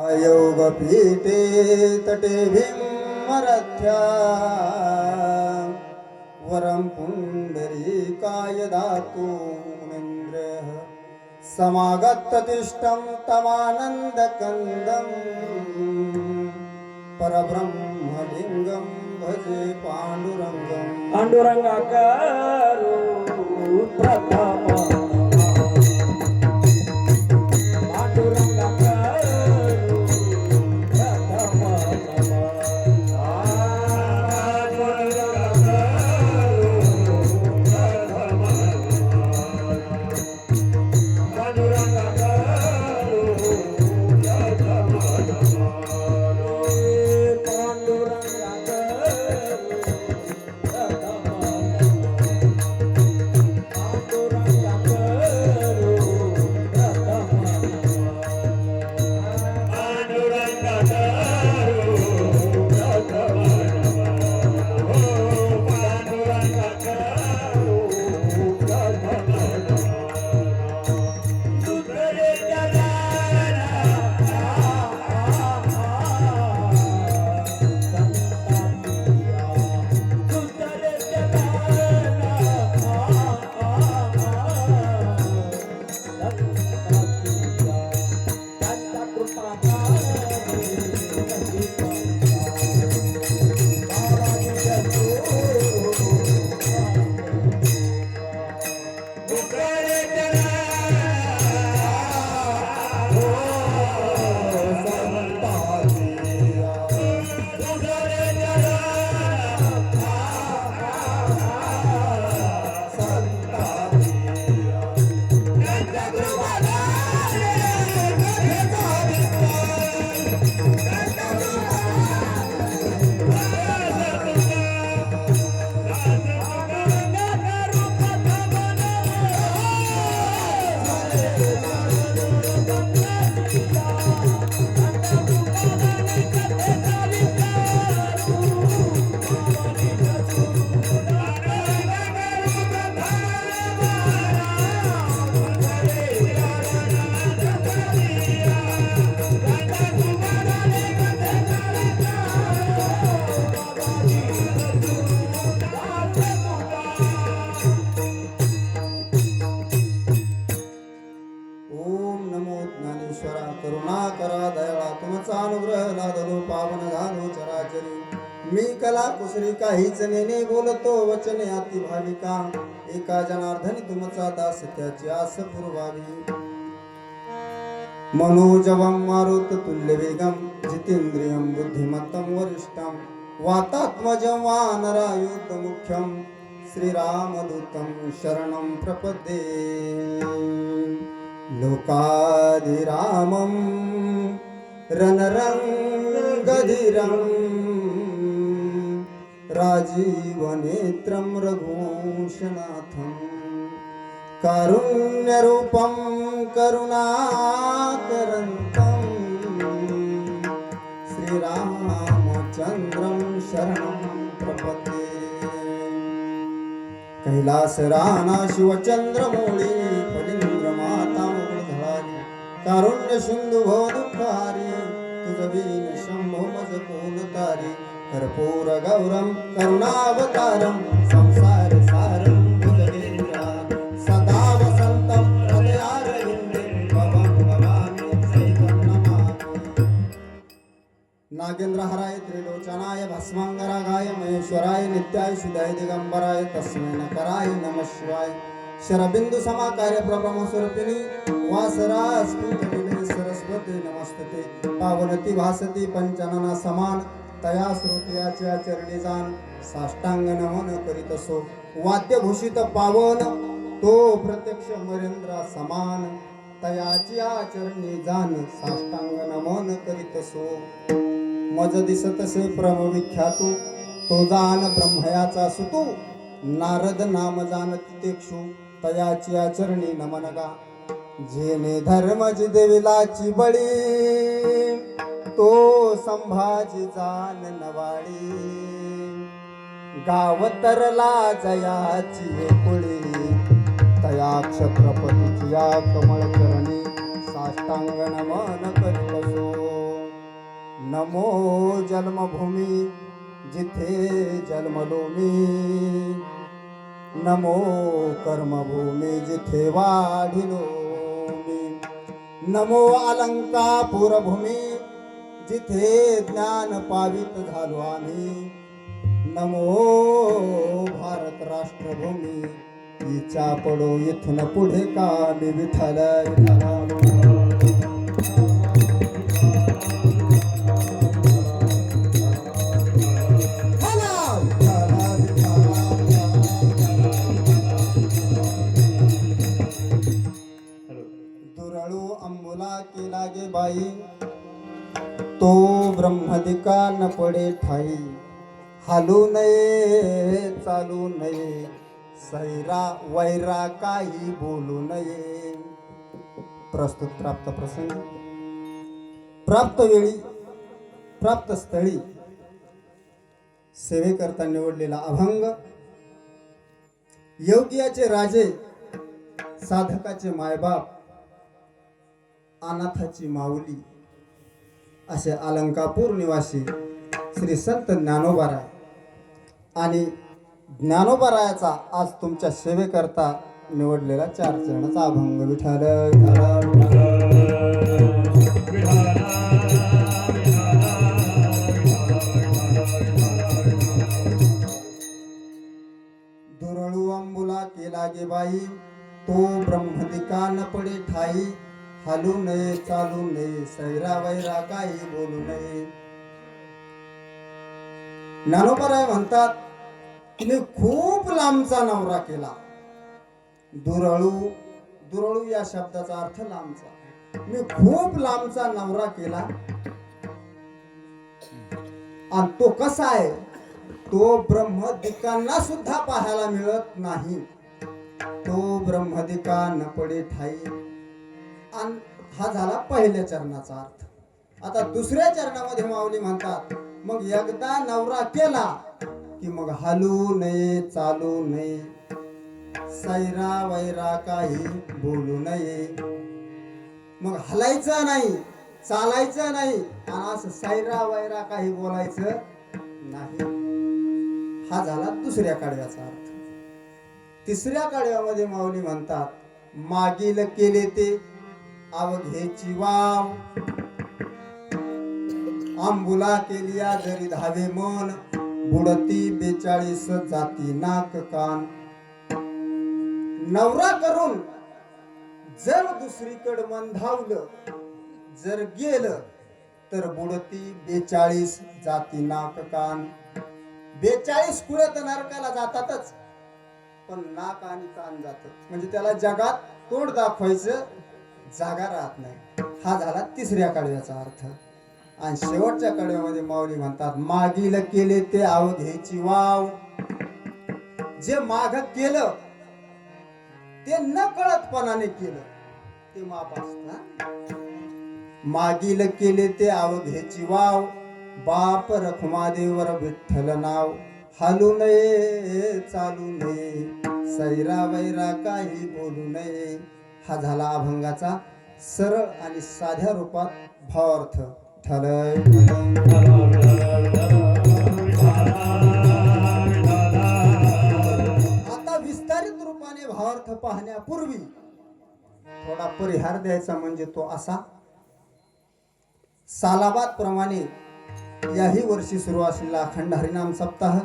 आयोगपीठे तटे भीमरथ्या वरं पुण्डरीकाय दातु मुनीन्द्रः समागततिष्ठं तमानन्दकन्दम्। परब्रह्मलिङ्गं भजे पाण्डुरङ्गम् पांडुरंगाकारो प्रथम बोलतो अति भाविका एका जनार्दनी तुमचा दास त्याची आस पुरवावी. मनोजवम मारुत तुल्य वेगम जितेंद्रियं बुद्धिमत्तं वरिष्ठं वातात्मजं वानरायुध मुख्यं श्रीरामदूतं शरणम प्रपदे. लोकाधिरामं रणरङ्गधिरं राजीवनेत्रं रघुवंशनाथं कारुण्यरूपं करुणाकरन्तं श्रीरामचन्द्रं शरणं प्रपते। कैलासराणा शिवचन्द्रमौळी शिवचंद्रमौळी फलिंद्र माता मुकुळधरारी कारुण्य दुःखारी मज कोलतारी तारी कर्पूर गौरम करुणावतारम संसार सारम भुजगेंद्रा सदा वसंतम हृदयारविंदे भवं भवामि सहितं नमामि नागेंद्र त्रिलोचनाय भस्मांगरागाय महेश्वराय नित्याय सुदाय दिगंबराय तस्मै नकराय नमः शिवाय। शरबिंदु सरस्वती पावनती भासती पंचनना समान। तया श्रोत्याच्या चरणी जाण साष्टांग नमन करीत असो. वाद्यभूषित पावन तो प्रत्यक्ष मरेंद्रा समान. तयाची आचरणी जाण साष्टांग नमन करीत असो. मज दिसतसे प्रमविख्यातू तो जाण ब्रह्मयाचा सुतू. नारद नाम जाण तितेक्षु तयाची आचरणी नमनगा जेने धर्मजी देविलाची बळी. तो संभाजी जान नवाडी. गाव तरला जयाची कुळी तया छत्रपतीची या कमळ करणी. साष्टांग नमन करीत नमो जन्मभूमी जिथे जन्मलो मी नमो कर्मभूमी जिथे वाढिलो मी नमो अलंकापुरभूमी जिथे ज्ञान पावित झालो आम्ही. नमो भारत राष्ट्रभूमी. हिच्या पडो इथून पुढे का मी विठ्ठल बाई. तो ब्रह्मदिका न पडे ठाई. हालू नये चालू नये सैरा वैरा काही बोलू नये. प्रस्तुत प्राप्त प्रसंग. प्राप्त वेळी प्राप्त स्थळी सेवेकरता निवडलेला अभंग योग्याचे राजे साधकाचे मायबाप अनाथाची माऊली असे अलंकापूर निवासी श्री संत ज्ञानोबाराय आणि ज्ञानोबारायाचा आज तुमच्या सेवेकरता निवडलेला चार चरणाचा अभंग विठाल दुरळू अंबुला केला गे बाई तो ब्रह्मदिका न पडे ठाई हलू नये चालू नये सैरा वैरा काही बोलू नये. ज्ञानोपराय म्हणतात तिने खूप लांबचा नवरा केला. दुरळू दुरळू या शब्दाचा अर्थ लांबचा. मी खूप लांबचा नवरा केला. आणि तो कसा आहे? तो ब्रह्मदिकांना सुद्धा पाहायला मिळत नाही. तो ब्रह्मदिका न पडे ठाई. हा झाला पहिल्या चरणाचा अर्थ. आता दुसऱ्या चरणामध्ये माऊली म्हणतात मग एकदा नवरा केला की मग हलू नये चालू नये. सैरा वैरा काही बोलू नये. मग हलायचं नाही चालायचं नाही आणि असं सैरा वैरा काही बोलायचं नाही. हा झाला दुसऱ्या काढव्याचा अर्थ. तिसऱ्या काढव्यामध्ये माऊली म्हणतात मागील केले ते अवघेची वाव आंबुला केलिया जरी धावे मन. बुडती बेचाळीस जाती नाक कान. नवरा करून जर दुसरीकडे मन धावलं जर गेलं तर बुडती बेचाळीस जाती नाक कान. बेचाळीस कुळे तर नरकाला जातातच पण नाक आणि कान जात. म्हणजे त्याला जगात तोंड दाखवायचं जागा राहत नाही. हा झाला तिसऱ्या कडव्याचा अर्थ. आणि शेवटच्या कडव्यामध्ये माऊली म्हणतात मागील केले ते अवघेची वाव. जे माग केलं ते न कळतपणाने केलं. ते माप असत मागील केले ते अवघेची वाव. बाप रखुमादेवर विठ्ठल नाव. हालू नये चालू नये. सैरा वैरा काही बोलू नये. हा झाला अभंगाचा सरळ आणि साध्या रूपात भावार्थ. ठल आता विस्तारित रूपाने भावार्थ पाहण्यापूर्वी थोडा परिहार द्यायचा म्हणजे तो असा. सालाबाद प्रमाणे याही वर्षी सुरू असलेला अखंड हरिनाम सप्ताह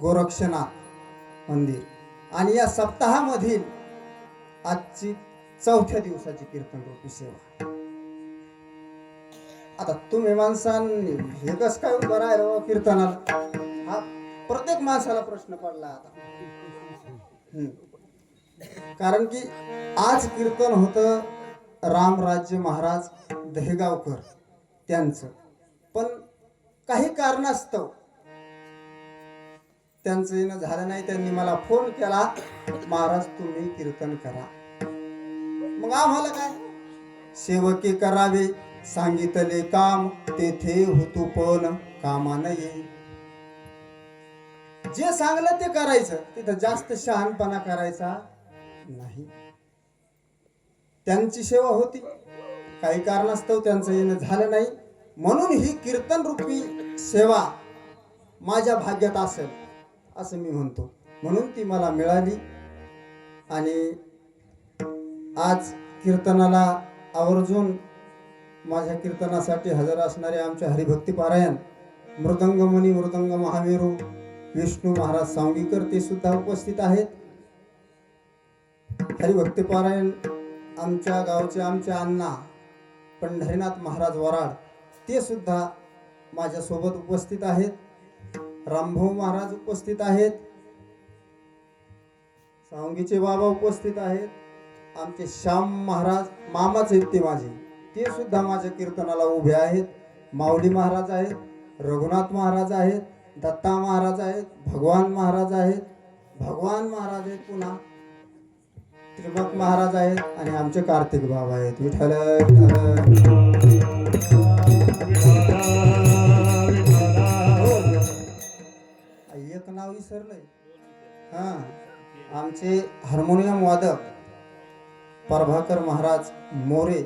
गोरक्षनाथ मंदिर. आणि या सप्ताहामधील आजची चौथ्या दिवसाची कीर्तन रूपी सेवा. आता तुम्ही माणसांनी हे कस काय उभं राहिलं हो कीर्तनाला? हा प्रत्येक माणसाला प्रश्न पडला आता. कारण की आज कीर्तन होतं रामराज्य महाराज दहेगावकर त्यांचं. पण काही कारणास्तव त्यांचं येणं झालं नाही त्यांनी मला फोन केला. महाराज तुम्ही कीर्तन करा. मग आम्हाला काय? सेवके करावे सांगितले काम तेथे होतो पण कामा नये जे सांगलं ते करायचं. तिथं जास्त शहाणपणा करायचा नाही. त्यांची सेवा होती. काही कारणास्तव त्यांचं येणं झालं नाही. म्हणून ही कीर्तन रूपी सेवा माझ्या भाग्यात असेल. असं मी म्हणतो. म्हणून ती मला मिळाली. आणि आज कीर्तनाला आवर्जून माझ्या कीर्तनासाठी हजर असणारे आमचे हरिभक्तीपारायण मृदंगमणी मृदंग महामेरू विष्णू महाराज सांगीकर ते सुद्धा उपस्थित आहेत. हरिभक्तीपारायण आमच्या गावचे आमचे अण्णा पंढरीनाथ महाराज वराड ते सुद्धा माझ्यासोबत उपस्थित आहेत. रामभाऊ महाराज उपस्थित आहेत. सावंगीचे बाबा उपस्थित आहेत. आमचे श्याम महाराज मामाच आहेत ते माझे ते सुद्धा माझ्या कीर्तनाला उभे आहेत. माऊली महाराज आहेत रघुनाथ महाराज आहेत दत्ता महाराज आहेत भगवान महाराज आहेत. भगवान महाराज आहेत पुन्हा. त्रिमक महाराज आहेत आणि आमचे कार्तिक बाबा आहेत. विठ्ठल विठ्ठल. नाव विसरलंय. हा आमचे हार्मोनियम वादक प्रभाकर महाराज मोरे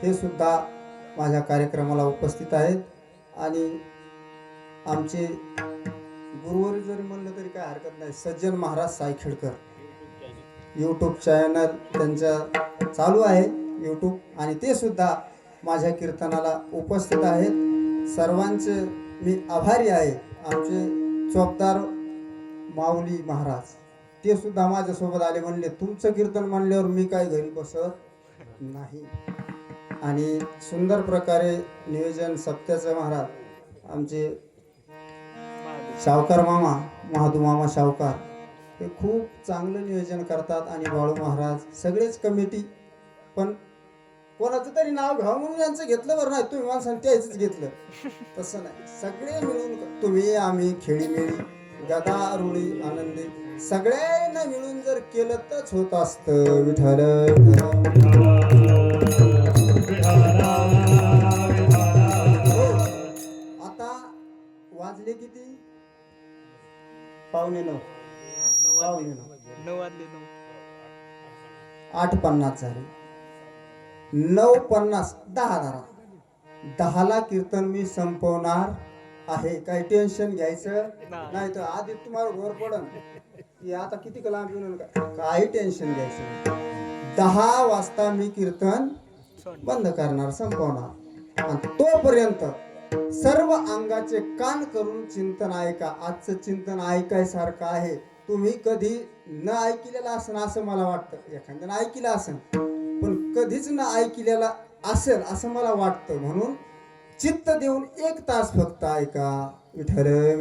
हे सुद्धा माझ्या कार्यक्रमाला उपस्थित आहेत. आणि आमचे गुरुवारी जरी म्हणलं तरी काय हरकत नाही सज्जन महाराज सायखेडकर. यूट्यूब चॅनल त्यांचं चालू आहे यूट्यूब आणि ते सुद्धा माझ्या कीर्तनाला उपस्थित आहेत. सर्वांचे मी आभारी आहे. आमचे चोपदार माऊली महाराज. ते सुद्धा माझ्यासोबत आले म्हणले तुमचं कीर्तन म्हणल्यावर मी काय घरी बसत नाही. आणि सुंदर प्रकारे नियोजन सत्याचं महाराज आमचे सावकार मामा महादू मामा सावकार हे खूप चांगलं नियोजन करतात. आणि बाळू महाराज सगळेच कमिटी पण कोणाचं तरी नाव घ्यावं म्हणून यांचं घेतलं बरं नाही. तुम्ही माणसाने त्याच घेतलं. तसं नाही. सगळे मिळून तुम्ही आम्ही खेळीमेळी गदा रुळी आनंदी. सगळ्यांना मिळून जर केलं तरच होत असतं विठ्ठल. हो. आता वाजले किती? पावणे नऊ. पावणे नऊ. नऊ वाजले नऊ. आठ पन्नास झाले. नऊ पन्नास. दहा धरा दहाला कीर्तन मी संपवणार. आहे. काही टेन्शन घ्यायचं नाही. तर आधी तुम्हाला घोर पडन. की आता किती लांब येऊन का- काही टेन्शन घ्यायचं. दहा वाजता मी कीर्तन बंद करणार संपवणार. आणि तोपर्यंत सर्व अंगाचे कान करून चिंतन ऐका. आजचं चिंतन ऐकायसारखं आहे. तुम्ही कधी न ऐकलेलं असेल असं मला वाटतं. एखाद्यानं ऐकलं असेल पण कधीच न ऐकलेलं असेल असं मला वाटतं. म्हणून चित्त देऊन एक तास फक्त ऐका. विठ्ठल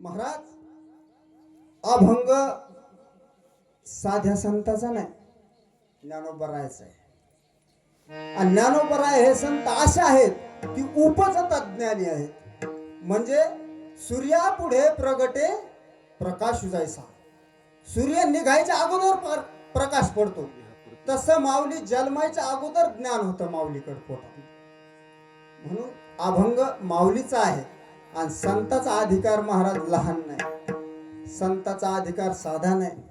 महाराज अभंग साध्या संताचा नाही ज्ञानोबरायचा आहे. आणि ज्ञानोबराय हे संत असे आहेत की उपजतात ज्ञानी आहेत. म्हणजे सूर्यापुढे प्रगटे प्रकाश जायचा सूर्य निघायच्या अगोदर प्रकाश पडतो. तसं माऊली जन्मायच्या अगोदर ज्ञान होतं माऊलीकडे पोटात. म्हणून अभंग माऊलीचा आहे आणि संताचा अधिकार महाराज लहान नाही. संताचा अधिकार साधा नाही.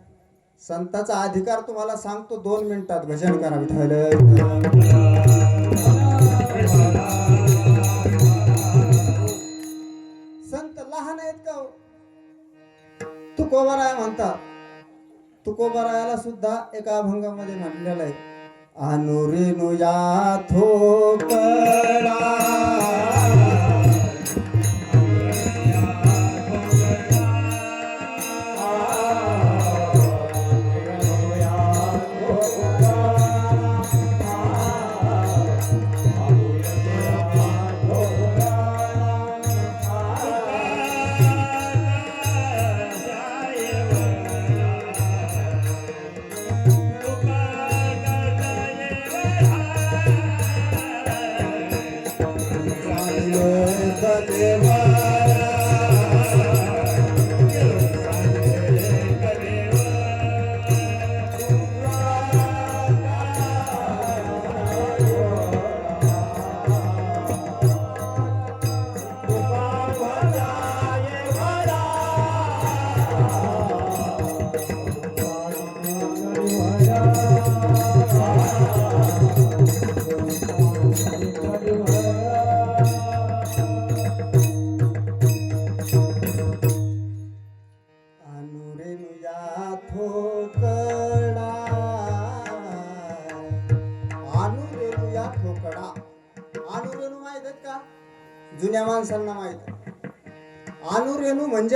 संताचा अधिकार तुम्हाला सांगतो दोन मिनिटात भजन करा विठ्ठल संत लहान आहेत का हो? आहे म्हणतात तुकोबारायाला सुद्धा एका अभंगामध्ये म्हणलेलं आहे अनुरेनुया थोकरा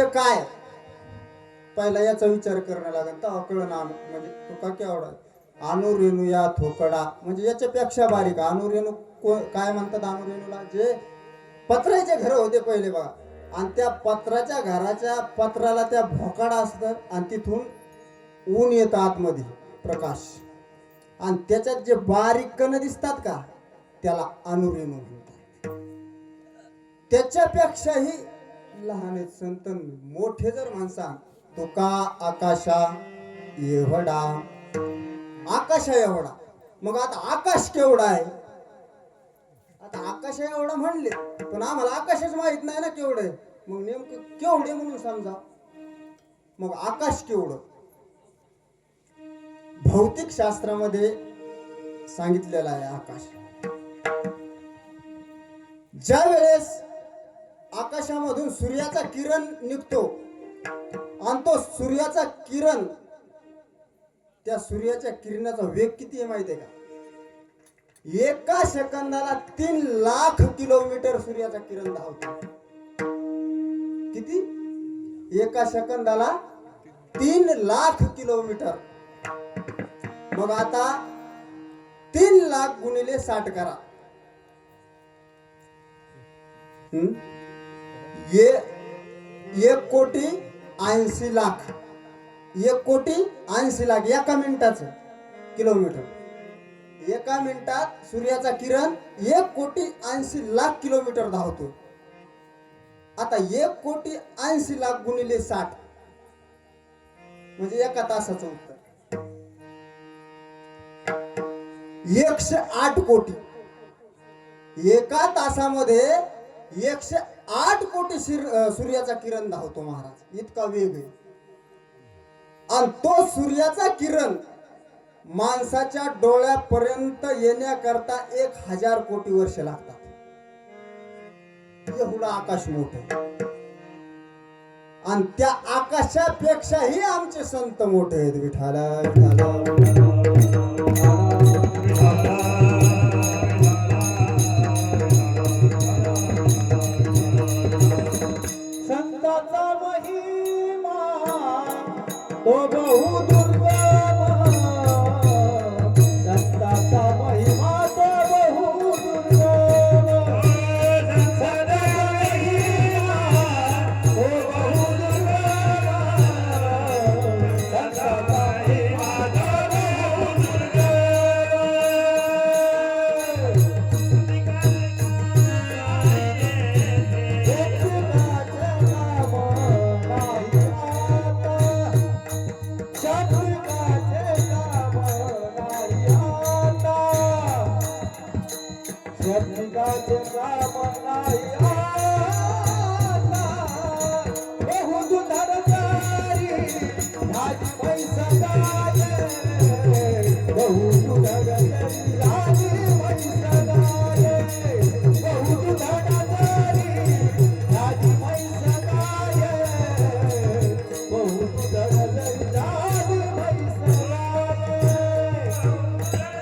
काय? पहिला याचा विचार करणं लागेल. तर कळण अनु म्हणजे तुका केवढा अनुरेणू या थोकडा. म्हणजे याच्यापेक्षा बारीक. अनुरेणू को काय म्हणतात अनुरेणूला? जे पत्र्याचे घर होते पहिले बघा. आणि त्या पत्राच्या घराच्या पत्राला त्या भोकाडा असतं आणि तिथून ऊन येतं आतमध्ये प्रकाश. आणि त्याच्यात जे बारीक कण दिसतात का? त्याला अनुरेणू म्हणतात. त्याच्यापेक्षाही लहान आहेत संत मोठे जर माणसा तुका आकाशा एवढा. आकाशा एवढा. मग आता आकाश केवढा आहे? आता आकाश एवढा म्हणले पण आम्हाला आकाशच माहीत नाही ना केवढं मग नेमकं केवढे म्हणून समजा. मग आकाश केवढं? भौतिक शास्त्रामध्ये सांगितलेला आहे आकाश. ज्या वेळेस आकाशामधून सूर्याचा किरण निघतो. आणि तो सूर्याचा किरण त्या सूर्याच्या किरणाचा वेग किती आहे माहिती आहे का? एका सेकंदाला तीन लाख किलोमीटर सूर्याचा किरण धावतो. किती? एका सेकंदाला तीन लाख किलोमीटर. मग आता तीन लाख गुणिले साठ करा. हम्म? ये एक कोटी ऐंशी लाख. एक कोटी ऐंशी लाख एका मिनिटाचं किलोमीटर. एका मिनिटात सूर्याचा किरण एक कोटी ऐंशी लाख किलोमीटर धावतो. आता एक कोटी ऐंशी लाख गुणिले साठ म्हणजे एका तासाचं उत्तर. एकशे आठ कोटी. एका तासामध्ये एकशे आठ कोटी सूर्याचा किरण धावतो महाराज. इतका वेग आहे. आणि तो सूर्याचा किरण माणसाच्या डोळ्यापर्यंत येण्याकरता एक हजार कोटी वर्ष लागतात. एवढं आकाश मोठ आणि त्या आकाशापेक्षाही आमचे संत मोठे आहेत. विठाला विठाला तो बहु